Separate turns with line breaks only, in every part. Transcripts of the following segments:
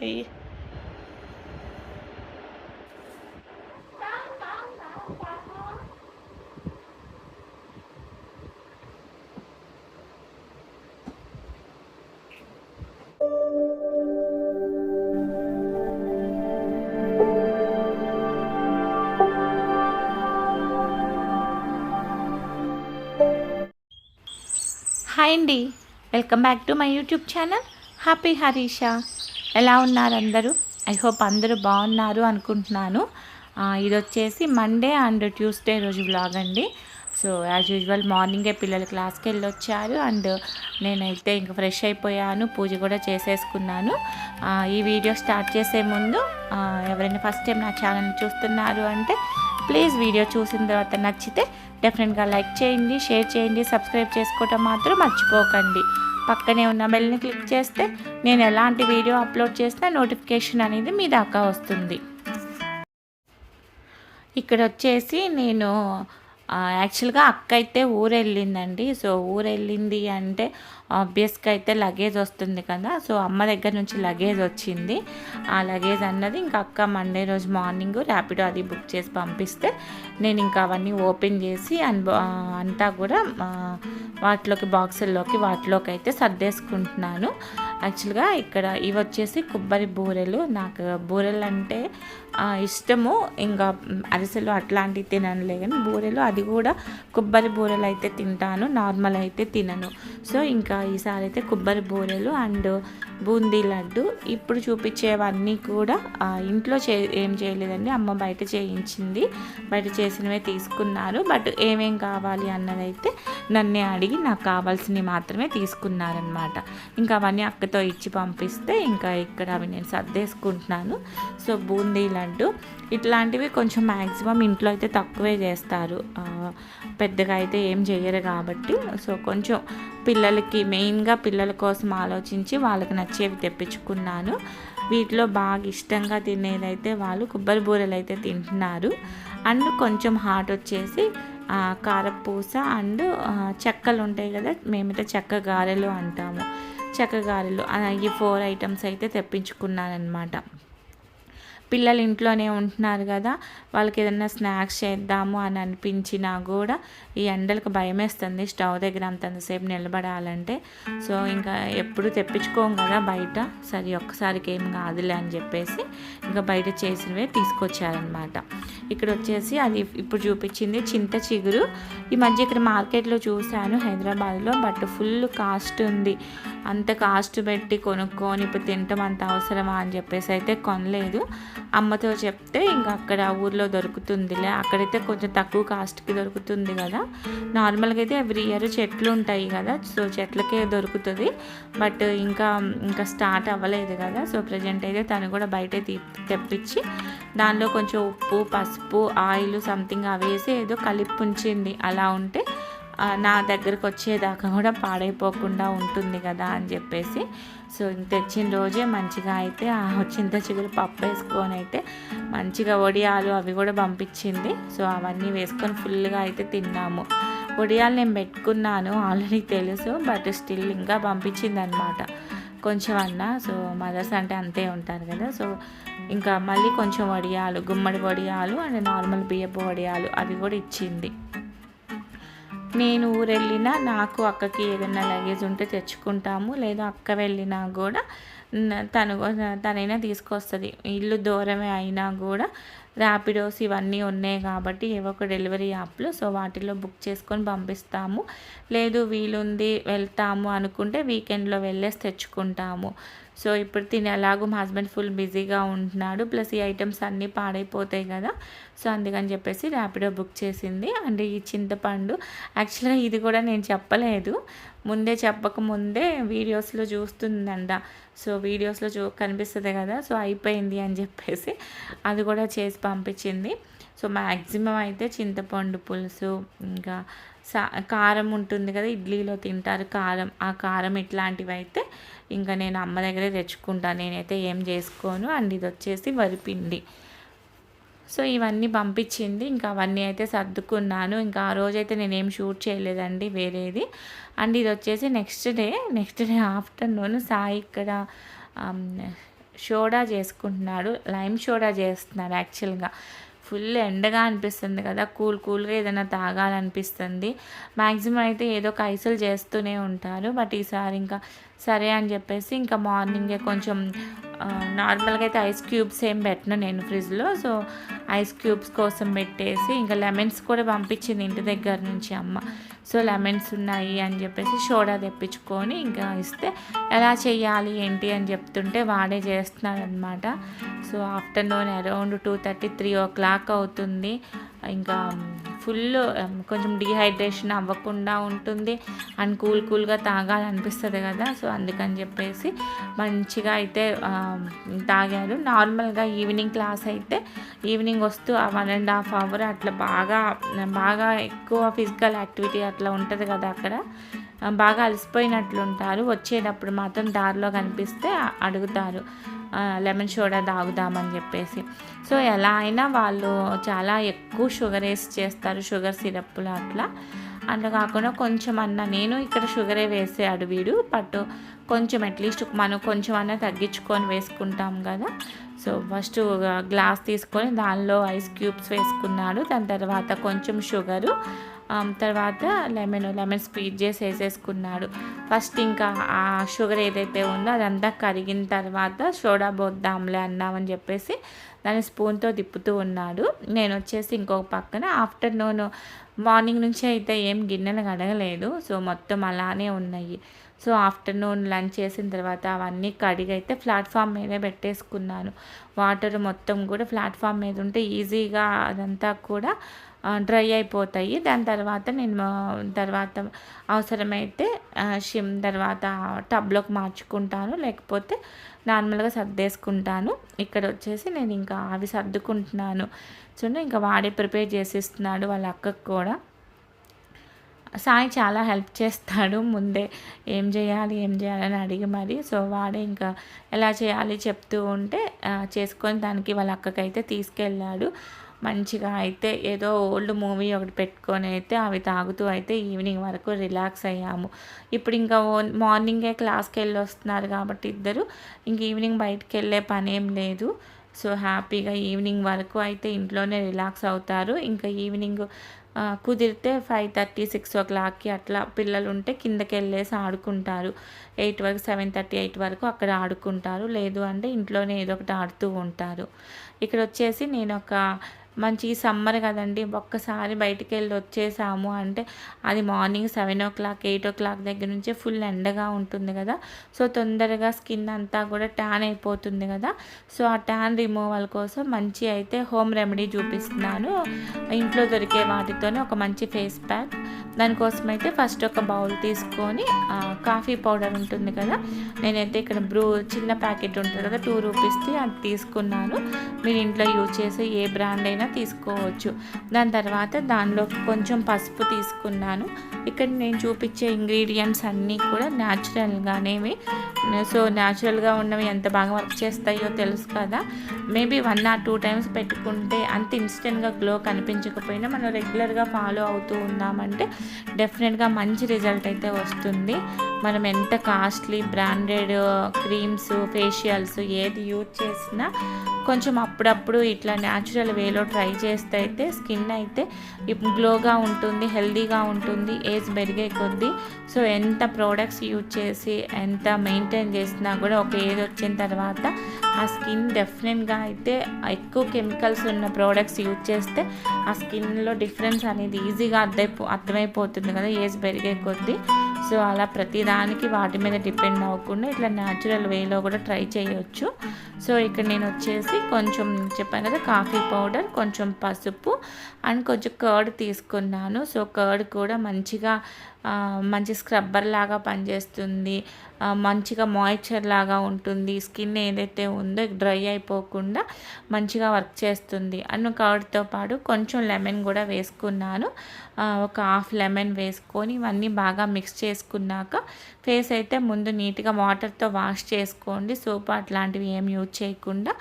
వెయ్యి హాయ్ అండి. Welcome back to my YouTube channel happy Harisha ఎలా ఉన్నారు అందరూ? ఐ హోప్ అందరూ బాగున్నారు అనుకుంటున్నాను. ఇది వచ్చేసి మండే అండ్ ట్యూస్డే రోజు బ్లాగ్ అండి. సో యాజ్ యూజువల్ మార్నింగే పిల్లలు క్లాస్కి వెళ్ళి వచ్చారు అండ్ నేనైతే ఇంకా ఫ్రెష్ అయిపోయాను. పూజ కూడా చేసేసుకున్నాను. ఈ వీడియో స్టార్ట్ చేసే ముందు ఎవరైనా ఫస్ట్ టైం నా ఛానల్ చూస్తున్నారు అంటే ప్లీజ్ వీడియో చూసిన తర్వాత నచ్చితే డెఫినెట్గా లైక్ చేయండి షేర్ చేయండి సబ్స్క్రైబ్ చేసుకోవటం మాత్రం మర్చిపోకండి. పక్కనే ఉన్న బెల్ని క్లిక్ చేస్తే నేను ఎలాంటి వీడియో అప్లోడ్ చేసినా నోటిఫికేషన్ అనేది మీ దాకా వస్తుంది. ఇక్కడ వచ్చేసి నేను యాక్చువల్గా అక్క అయితే ఊరెళ్ళిందండి. సో ఊరెళ్ళింది అంటే ఆబ్వియస్గా అయితే లగేజ్ వస్తుంది కదా. సో అమ్మ దగ్గర నుంచి లగేజ్ వచ్చింది. ఆ లగేజ్ అన్నది ఇంకా అక్క మండే రోజు మార్నింగ్ ర్యాపిడో అది బుక్ చేసి పంపిస్తే నేను ఇంకా అవన్నీ ఓపెన్ చేసి అన్ అంతా కూడా వాటిలోకి బాక్సుల్లోకి వాటిలోకి అయితే సర్దేసుకుంటున్నాను. యాక్చువల్గా ఇక్కడ ఇవి వచ్చేసి కొబ్బరి బూరెలు. నాకు బూరెలు అంటే ఇష్టము. ఇంకా అరిసెలు అట్లాంటివి తిననులే కానీ బూరెలు అది కూడా కొబ్బరి బూరెలు అయితే తింటాను. నార్మల్ అయితే తినను. సో ఇంకా ఈసారి అయితే కొబ్బరి బూరెలు అండ్ బూందీ లడ్డు. ఇప్పుడు చూపించేవన్నీ కూడా ఇంట్లో చే ఏం చేయలేదండి. అమ్మ బయట చేయించింది. బయట చేసినవే తీసుకున్నారు. బట్ ఏమేం కావాలి అన్నదైతే నన్నే అడిగి నాకు కావాల్సినవి మాత్రమే తీసుకున్నారనమాట ఇంకా అవన్నీ అక్కతో ఇచ్చి పంపిస్తే ఇంకా ఇక్కడ అవి నేను సర్దేసుకుంటున్నాను. సో బూందీ లడ్డు అంటూ ఇట్లాంటివి కొంచెం మ్యాక్సిమం ఇంట్లో అయితే తక్కువే చేస్తారు. పెద్దగా అయితే ఏం చేయరు కాబట్టి. సో కొంచెం పిల్లలకి మెయిన్గా పిల్లల కోసం ఆలోచించి వాళ్ళకి నచ్చేవి తెప్పించుకున్నాను. వీటిలో బాగా ఇష్టంగా తినేదైతే వాళ్ళు కొబ్బరి బూరెలు అయితే తింటున్నారు. అండ్ కొంచెం హాట్ వచ్చేసి కారపూస అండ్ చెక్కలు ఉంటాయి కదా మేమైతే చెక్క గారెలు అంటాము. చెక్క గారెలు ఈ ఫోర్ ఐటమ్స్ అయితే తెప్పించుకున్నానమాట పిల్లలు ఇంట్లోనే ఉంటున్నారు కదా వాళ్ళకి ఏదైనా స్నాక్స్ చేద్దాము అని అనిపించినా కూడా ఈ ఎండలకు భయమేస్తుంది. స్టవ్ దగ్గర అంతంతసేపు నిలబడాలంటే. సో ఇంకా ఎప్పుడు తెప్పించుకోం కదా బయట. సరే ఒక్కసారికి ఏం కాదులే అని చెప్పేసి ఇంకా బయట చేసినవే తీసుకొచ్చారనమాట. ఇక్కడ వచ్చేసి అది ఇప్పుడు చూపించింది చింత చిగురు. ఈ మధ్య ఇక్కడ మార్కెట్లో చూశాను హైదరాబాద్లో బట్ ఫుల్ కాస్ట్ ఉంది. అంత కాస్ట్ పెట్టి కొనుక్కొని ఇప్పుడు తినటం అంత అవసరమా అని చెప్పేసి అయితే కొనలేదు. అమ్మతో చెప్తే ఇంకా అక్కడ ఊర్లో దొరుకుతుందిలే. అక్కడైతే కొంచెం తక్కువ కాస్ట్కి దొరుకుతుంది కదా. నార్మల్గా అయితే ఎవ్రీ ఇయర్ చెట్లు ఉంటాయి కదా. సో చెట్లకే దొరుకుతుంది. బట్ ఇంకా ఇంకా స్టార్ట్ అవ్వలేదు కదా. సో ప్రజెంట్ అయితే తను కూడా బయట తెప్పించి దానిలో కొంచెం ఉప్పు పసుపు ఆయిల్ సంథింగ్ అవేసి ఏదో కలిపి ఉంచింది అలా ఉంటే నా దగ్గరకు వచ్చేదాకా కూడా పాడైపోకుండా ఉంటుంది కదా అని చెప్పేసి సో తెచ్చిన రోజే మంచిగా అయితే ఆ చింత చిగురు పప్పు వేసుకొని అయితే మంచిగా వడియాలు అవి కూడా పంపించింది. సో అవన్నీ వేసుకొని ఫుల్గా అయితే తిన్నాము. వడియాలు నేను పెట్టుకున్నాను ఆల్రెడీ తెలుసు బట్ స్టిల్ ఇంకా పంపించింది అనమాట కొంచెం అన్నా సో మదర్స్ అంటే అంతే ఉంటారు కదా సో ఇంకా మళ్ళీ కొంచెం వడియాలు గుమ్మడి వడియాలు అండ్ నార్మల్ బియ్యపు వడియాలు అవి కూడా ఇచ్చింది. నేను ఊరు వెళ్ళినా నాకు అక్కకి ఏదైనా లగేజ్ ఉంటే తెచ్చుకుంటాము లేదా అక్క వెళ్ళినా కూడా తను తనైనా తీసుకొస్తుంది. ఇల్లు దూరమే అయినా కూడా ర్యాపిడోస్ ఇవన్నీ ఉన్నాయి కాబట్టి ఏవో ఒక డెలివరీ యాప్లు. సో వాటిలో బుక్ చేసుకొని పంపిస్తాము. లేదు వీలుంది వెళ్తాము అనుకుంటే వీకెండ్లో వెళ్ళేసి తెచ్చుకుంటాము. సో ఇప్పుడు తిని ఎలాగో మా హస్బెండ్ ఫుల్ బిజీగా ఉంటున్నాడు. ప్లస్ ఈ ఐటమ్స్ అన్నీ పాడైపోతాయి కదా. సో అందుకని చెప్పేసి ర్యాపిడో బుక్ చేసింది. అండ్ ఈ చింతపండు యాక్చువల్గా ఇది కూడా నేను చెప్పలేదు. ముందే చెప్పక ముందే వీడియోస్లో చూస్తుందంట. సో వీడియోస్లో చూ కనిపిస్తుంది కదా సో అయిపోయింది అని చెప్పేసి అది కూడా చేసి పంపించింది. సో మ్యాక్సిమం అయితే చింతపండు పులుసు ఇంకా సా కారం ఉంటుంది కదా ఇడ్లీలో తింటారు కారం. ఆ కారం ఇట్లాంటివి అయితే ఇంకా నేను అమ్మ దగ్గరే తెచ్చుకుంటాను నేనైతే ఏం చేసుకోను. అండ్ ఇది వచ్చేసి వరిపిండి. సో ఇవన్నీ పంపించింది. ఇంకా అవన్నీ అయితే సర్దుకున్నాను. ఇంకా ఆ రోజైతే నేనేం షూట్ చేయలేదండి వేరేది. అండ్ ఇది వచ్చేసి next day next day afternoon Sai ఇక్కడ షోడా చేసుకుంటున్నాడు. లైమ్ షోడా చేస్తున్నాడు యాక్చువల్గా. ఫుల్ ఎండగా అనిపిస్తుంది కదా. కూల్ కూల్గా ఏదైనా తాగాలనిపిస్తుంది. మ్యాక్సిమం అయితే ఏదో కైసలు చేస్తూనే ఉంటారు. బట్ ఈసారి ఇంకా సరే అని చెప్పేసి ఇంకా మార్నింగే కొంచెం నార్మల్గా అయితే ఐస్ క్యూబ్స్ ఏం పెట్టను నేను ఫ్రిడ్జ్లో. సో ఐస్ క్యూబ్స్ కోసం పెట్టేసి ఇంకా లెమన్స్ కూడా పంపించింది ఇంటి దగ్గర నుంచి అమ్మ. సో లెమన్స్ ఉన్నాయి అని చెప్పేసి సోడా తెప్పించుకొని ఇంకా ఇస్తే ఎలా చేయాలి ఏంటి అని చెప్తుంటే వాడే చేస్తున్నాడనమాట so afternoon around two thirty three o'clock అవుతుంది. ఇంకా ఫుల్ um, కొంచెం డిహైడ్రేషన్ అవ్వకుండా ఉంటుంది అండ్ కూల్ కూల్గా తాగాలనిపిస్తుంది కదా. సో అందుకని చెప్పేసి మంచిగా అయితే తాగారు నార్మల్గా ఈవినింగ్ క్లాస్ అయితే ఈవినింగ్ వస్తూ ఆ వన్ అండ్ హాఫ్ అవర్ అట్లా బాగా బాగా ఎక్కువ ఫిజికల్ యాక్టివిటీ అట్లా ఉంటుంది కదా అక్కడ. బాగా అలసిపోయినట్లుంటారు. వచ్చేటప్పుడు మాత్రం దారిలో కనిపిస్తే అడుగుతారు. లెమన్ సోడా తాగుదామని చెప్పేసి. సో ఎలా అయినా వాళ్ళు చాలా ఎక్కువ షుగర్ వేసి చేస్తారు షుగర్ సిరప్లు అట్లా. అట్లా కాకుండా కొంచెం అన్న నేను ఇక్కడ షుగరే వేసాడు వీడు బట్ కొంచెం అట్లీస్ట్ మనం కొంచెం అన్న తగ్గించుకొని వేసుకుంటాం కదా. సో ఫస్ట్ గ్లాస్ తీసుకొని దానిలో ఐస్ క్యూబ్స్ వేసుకున్నాడు. దాని తర్వాత కొంచెం షుగరు తర్వాత లెమన్ లెమన్ స్పీడ్ చేసి వేసేసుకున్నాడు. ఫస్ట్ ఇంకా ఆ షుగర్ ఏదైతే ఉందో అదంతా కరిగిన తర్వాత సోడా పోద్దాంలే అన్నామని చెప్పేసి దాన్ని స్పూన్తో తిప్పుతూ ఉన్నాడు. నేను వచ్చేసి ఇంకొక పక్కన ఆఫ్టర్నూన్ మార్నింగ్ నుంచి అయితే ఏం గిన్నెలు కడగలేదు. సో మొత్తం అలానే ఉన్నాయి. సో ఆఫ్టర్నూన్ లంచ్ చేసిన తర్వాత అవన్నీ కడిగి అయితే ప్లాట్ఫామ్ మీదే పెట్టేసుకున్నాను. వాటర్ మొత్తం కూడా ప్లాట్ఫామ్ మీద ఉంటే ఈజీగా అదంతా కూడా డ్రై అయిపోతాయి. దాని తర్వాత నేను తర్వాత అవసరమైతే షిమ్ తర్వాత టబ్లోకి మార్చుకుంటాను. లేకపోతే నార్మల్గా సర్దేసుకుంటాను. ఇక్కడ వచ్చేసి నేను ఇంకా అవి సర్దుకుంటున్నాను. చూడండి ఇంకా వాడే ప్రిపేర్ చేసిస్తున్నాడు వాళ్ళ అక్కకు కూడా. సాయి చాలా హెల్ప్ చేస్తాడు ముందే. ఏం చేయాలి ఏం చేయాలని అడిగి మరి. సో వాడే ఇంకా ఎలా చేయాలి చెప్తూ ఉంటే చేసుకొని దానికి వాళ్ళ అక్కకైతే తీసుకెళ్ళాడు. మంచిగా అయితే ఏదో ఓల్డ్ మూవీ ఒకటి పెట్టుకొని అయితే అవి తాగుతూ అయితే ఈవినింగ్ వరకు రిలాక్స్ అయ్యాము. ఇప్పుడు ఇంకా మార్నింగే క్లాస్కి వెళ్ళి వస్తున్నారు కాబట్టి ఇద్దరు. ఇంక ఈవినింగ్ బయటకు వెళ్ళే పని ఏం లేదు. సో హ్యాపీగా ఈవినింగ్ వరకు అయితే ఇంట్లోనే రిలాక్స్ అవుతారు. ఇంకా ఈవినింగ్ కుదిరితే ఫైవ్ థర్టీ సిక్స్ ఓ క్లాక్కి అట్లా పిల్లలు ఉంటే కిందకి వెళ్ళేసి ఆడుకుంటారు. ఎయిట్ వరకు సెవెన్ థర్టీ ఎయిట్ వరకు అక్కడ ఆడుకుంటారు. లేదు అంటే ఇంట్లోనే ఏదో ఒకటి ఆడుతూ ఉంటారు. ఇక్కడ వచ్చేసి నేను ఒక మంచి సమ్మర్ కదండి ఒక్కసారి బయటికి వెళ్ళి వచ్చేసాము అంటే అది morning seven o'clock eight o'clock దగ్గర నుంచే ఫుల్ ఎండగా ఉంటుంది కదా. సో తొందరగా స్కిన్ అంతా కూడా ట్యాన్ అయిపోతుంది కదా. సో ఆ ట్యాన్ రిమూవల్ కోసం మంచి అయితే హోమ్ రెమెడీ చూపిస్తున్నాను. ఇంట్లో దొరికే వాటితోనే ఒక మంచి ఫేస్ ప్యాక్. దానికోసం అయితే ఫస్ట్ ఒక బౌల్ తీసుకొని కాఫీ పౌడర్ ఉంటుంది కదా. నేనైతే ఇక్కడ బ్రూ చిన్న ప్యాకెట్ ఉంటుంది కదా టూ రూపీస్ది అది తీసుకున్నాను. మీరు ఇంట్లో యూజ్ చేసే ఏ బ్రాండ్ అయినా తీసుకోవచ్చు. దాని తర్వాత దానిలో కొంచెం పసుపు తీసుకున్నాను. ఇక్కడ నేను చూపించే ఇంగ్రీడియంట్స్ అన్నీ కూడా న్యాచురల్గానేవి సో న్యాచురల్గా ఉన్నవి ఎంత బాగా వర్క్ చేస్తాయో తెలుసు కదా. Maybe one or two times పెట్టుకుంటే అంత ఇన్స్టెంట్గా గ్లో కనిపించకపోయినా మనం రెగ్యులర్గా ఫాలో అవుతూ ఉన్నామంటే డెఫినెట్గా మంచి రిజల్ట్ అయితే వస్తుంది. మనం ఎంత కాస్ట్లీ బ్రాండెడ్ క్రీమ్స్ ఫేషియల్స్ ఏది యూజ్ చేసినా కొంచెం అప్పుడప్పుడు ఇట్లా న్యాచురల్ వేలో ట్రై చేస్తే అయితే స్కిన్ అయితే గ్లోగా ఉంటుంది హెల్దీగా ఉంటుంది ఏజ్ పెరిగే కొద్దీ. సో ఎంత ప్రోడక్ట్స్ యూజ్ చేసి ఎంత మెయింటైన్ చేసినా కూడా ఒక ఏజ్ వచ్చిన తర్వాత ఆ స్కిన్ డెఫినెట్గా అయితే ఎక్కువ కెమికల్స్ ఉన్న ప్రోడక్ట్స్ యూజ్ చేస్తే ఆ స్కిన్లో డిఫరెన్స్ అనేది ఈజీగా అర్థమైపో అర్థమైపోతుంది కదా ఏజ్ పెరిగే కొద్దీ. సో అలా ప్రతిదానికి వాటి మీద డిపెండ్ అవ్వకుండా ఇట్లా న్యాచురల్ వేలో కూడా ట్రై చేయొచ్చు. సో ఇక్కడ నేను వచ్చేసి కొంచెం చెప్పాను కదా కాఫీ పౌడర్ కొంచెం పసుపు అండ్ కొంచెం కర్డ్ తీసుకున్నాను. సో కర్డ్ కూడా మంచిగా మంచి స్క్రబ్బర్ లాగా పనిచేస్తుంది. మంచిగా మాయిశ్చర్ లాగా ఉంటుంది స్కిన్ ఏదైతే ఉందో డ్రై అయిపోకుండా మంచిగా వర్క్ చేస్తుంది. అన్న కర్డ్తో పాటు కొంచెం లెమన్ కూడా వేసుకున్నాను. ఒక హాఫ్ లెమన్ వేసుకొని ఇవన్నీ బాగా మిక్స్ చేసుకున్నాక ఫేస్ అయితే ముందు నీట్గా వాటర్తో వాష్ చేసుకోండి. సోప్ అట్లాంటివి ఏం యూజ్ చేయకుండా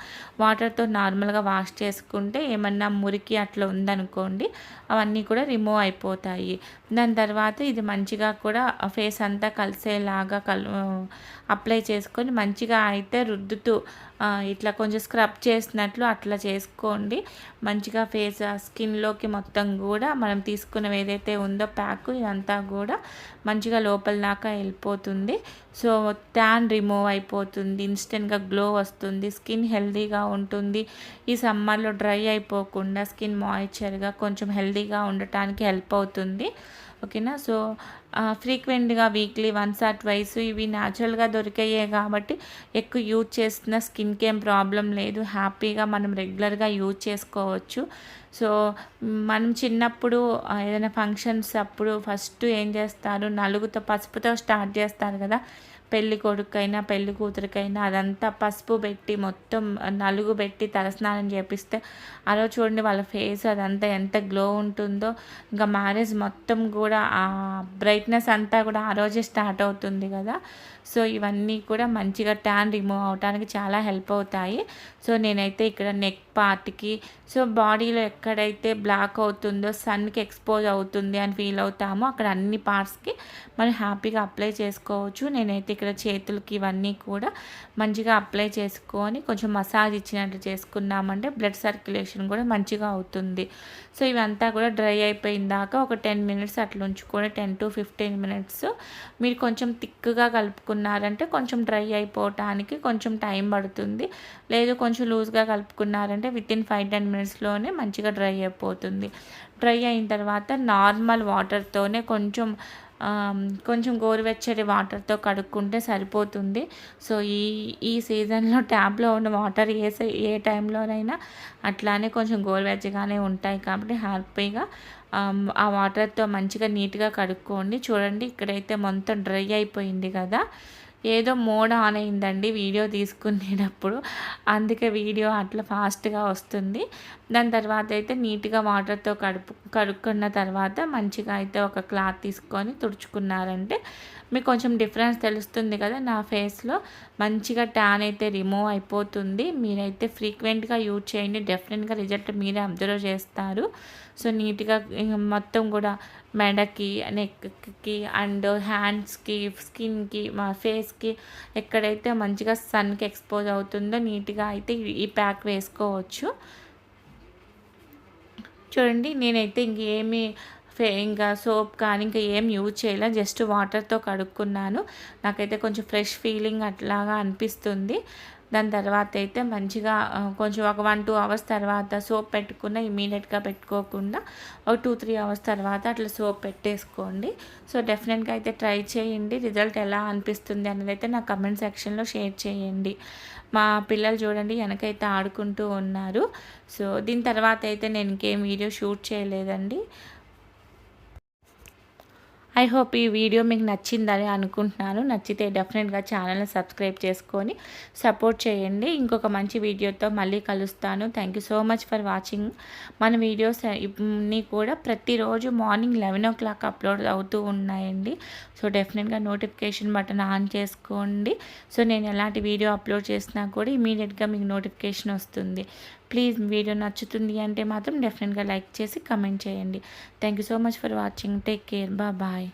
వాటర్తో నార్మల్గా వాష్ చేసుకుంటే ఏమన్నా మురికి అట్లా ఉందనుకోండి అవన్నీ కూడా రిమూవ్ అయిపోతాయి. దాని తర్వాత ఇది మంచిగా కూడా ఫేస్ అంతా కలిసేలాగా కలు అప్లై చేసుకొని మంచిగా అయితే రుద్దుతూ ఇట్లా కొంచెం స్క్రబ్ చేసినట్లు అట్లా చేసుకోండి. మంచిగా ఫేస్ స్కిన్లోకి మొత్తం కూడా మనం తీసుకున్నవి ఏదైతే ఉందో ప్యాక్ ఇదంతా కూడా మంచిగా లోపల దాకా వెళ్ళిపోతుంది. సో ట్యాన్ రిమూవ్ అయిపోతుంది ఇన్స్టెంట్గా గ్లో వస్తుంది స్కిన్ హెల్దీగా ఉంటుంది. ఈ సమ్మర్లో డ్రై అయిపోకుండా స్కిన్ మాయిశ్చర్గా కొంచెం హెల్దీగా ఉండటానికి హెల్ప్ అవుతుంది. ఓకేనా? సో ఫ్రీక్వెంట్గా వీక్లీ వన్స్ ఆర్ ట్వైస్ ఇవి న్యాచురల్గా దొరికాయే కాబట్టి ఎక్కువ యూజ్ చేస్తున్న స్కిన్కి ఏం ప్రాబ్లం లేదు. హ్యాపీగా మనం రెగ్యులర్గా యూజ్ చేసుకోవచ్చు. సో మనం చిన్నప్పుడు ఏదైనా ఫంక్షన్స్ అప్పుడు ఫస్ట్ ఏం చేస్తారు? నలుగుతో పసుపుతో స్టార్ట్ చేస్తారు కదా? పెళ్ళి కొడుకైనా పెళ్ళి కూతురికైనా అదంతా పసుపు పెట్టి మొత్తం నలుగు పెట్టి తలస్నానం చేపిస్తే అలా చూడండి వాళ్ళ ఫేస్ అదంతా ఎంత గ్లో ఉంటుందో. ఇంకా మ్యారేజ్ మొత్తం కూడా ఆ బ్రైట్నెస్ అంతా కూడా ఆ రోజే స్టార్ట్ అవుతుంది కదా? సో ఇవన్నీ కూడా మంచిగా ట్యాన్ రిమూవ్ అవడానికి చాలా హెల్ప్ అవుతాయి. సో నేనైతే ఇక్కడ నెక్ పార్ట్కి సో బాడీలో ఎక్కడైతే బ్లాక్ అవుతుందో సన్కి ఎక్స్పోజ్ అవుతుంది అని ఫీల్ అవుతామో అక్కడ అన్ని పార్ట్స్కి మనం హ్యాపీగా అప్లై చేసుకోవచ్చు. నేనైతే ఇక్కడ చేతులకి ఇవన్నీ కూడా మంచిగా అప్లై చేసుకొని కొంచెం మసాజ్ ఇచ్చినట్లు చేసుకున్నామంటే బ్లడ్ సర్క్యులేషన్ కూడా మంచిగా అవుతుంది. సో ఇవంతా కూడా డ్రై అయిపోయిన దాకా ఒక టెన్ మినిట్స్ అట్లా ఉంచుకొని టెన్ టు ఫిఫ్టీన్ మినిట్స్ మీరు కొంచెం థిక్గా కలుపుకున్నారంటే కొంచెం డ్రై అయిపోవటానికి కొంచెం టైం పడుతుంది. లేదు కొంచెం లూజ్గా కలుపుకున్నారంటే విత్ ఇన్ ఫైవ్ టెన్ మినిట్స్లోనే మంచిగా డ్రై అయిపోతుంది. డ్రై అయిన తర్వాత నార్మల్ వాటర్తోనే కొంచెం కొంచెం గోరువెచ్చటి వాటర్తో కడుక్కుంటే సరిపోతుంది. సో ఈ ఈ సీజన్లో ట్యాప్లో ఉన్న వాటర్ ఏ ఏ టైంలోనైనా అట్లానే కొంచెం గోరువెచ్చగానే ఉంటాయి కాబట్టి హ్యాపీగా ఆ వాటర్తో మంచిగా నీట్గా కడుక్కోండి. చూడండి ఇక్కడైతే మొత్తం డ్రై అయిపోయింది కదా. ఏదో మోడ్ ఆన్ అయిందండి వీడియో తీసుకునేటప్పుడు. అందుకే వీడియో అట్లా ఫాస్ట్గా వస్తుంది. దాని తర్వాత అయితే నీట్గా వాటర్తో కడుపు కడుక్కున్న తర్వాత మంచిగా అయితే ఒక క్లాత్ తీసుకొని తుడుచుకున్నారంటే మీకు కొంచెం డిఫరెన్స్ తెలుస్తుంది కదా నా ఫేస్లో మంచిగా ట్యాన్ అయితే రిమూవ్ అయిపోతుంది. మీరైతే ఫ్రీక్వెంట్గా యూజ్ చేయండి. డెఫినెట్గా రిజల్ట్ మీరే అబ్జర్వ్ చేస్తారు. సో నీట్గా మొత్తం కూడా మెడకి నెక్కి అండ్ హ్యాండ్స్కి స్కిన్కి మా ఫేస్కి ఎక్కడైతే మంచిగా సన్కి ఎక్స్పోజ్ అవుతుందో నీట్గా అయితే ఈ ప్యాక్ వేసుకోవచ్చు. చూడండి నేనైతే ఇంకేమి ఫే ఇంకా సోప్ కానీ ఇంకా ఏం యూజ్ చేయలే జస్ట్ వాటర్తో కడుక్కున్నాను. నాకైతే కొంచెం ఫ్రెష్ ఫీలింగ్ అట్లాగా అనిపిస్తుంది. దాని తర్వాత అయితే మంచిగా కొంచెం ఒక వన్ టూ అవర్స్ తర్వాత సోప్ పెట్టుకున్న ఇమీడియట్గా పెట్టుకోకుండా ఒక టూ త్రీ అవర్స్ తర్వాత అట్లా సోప్ పెట్టేసుకోండి. సో డెఫినెట్గా అయితే ట్రై చేయండి. రిజల్ట్ ఎలా అనిపిస్తుంది అనేది అయితే నా కమెంట్ సెక్షన్లో షేర్ చేయండి. మా పిల్లలు చూడండి వెనకైతే ఆడుకుంటూ ఉన్నారు. సో దీని తర్వాత అయితే నేను ఇంకేం వీడియో షూట్ చేయలేదండి. ఐ హోప్ ఈ వీడియో మీకు నచ్చిందని అనుకుంటున్నాను. నచ్చితే డెఫినెట్గా ఛానల్ని సబ్స్క్రైబ్ చేసుకొని సపోర్ట్ చేయండి. ఇంకొక మంచి వీడియోతో మళ్ళీ కలుస్తాను. Thank you so much for watching మన వీడియోస్ని కూడా ప్రతిరోజు morning eleven o'clock upload అవుతూ ఉన్నాయండి. సో డెఫినెట్గా నోటిఫికేషన్ బటన్ ఆన్ చేసుకోండి. సో నేను ఎలాంటి వీడియో అప్లోడ్ చేసినా కూడా ఇమీడియట్గా మీకు నోటిఫికేషన్ వస్తుంది. ప్లీజ్ వీడియో నచ్చుతుంది అంటే మాత్రం డెఫినెట్గా లైక్ చేసి కమెంట్ చేయండి. Thank you so much for watching take care బా బాయ్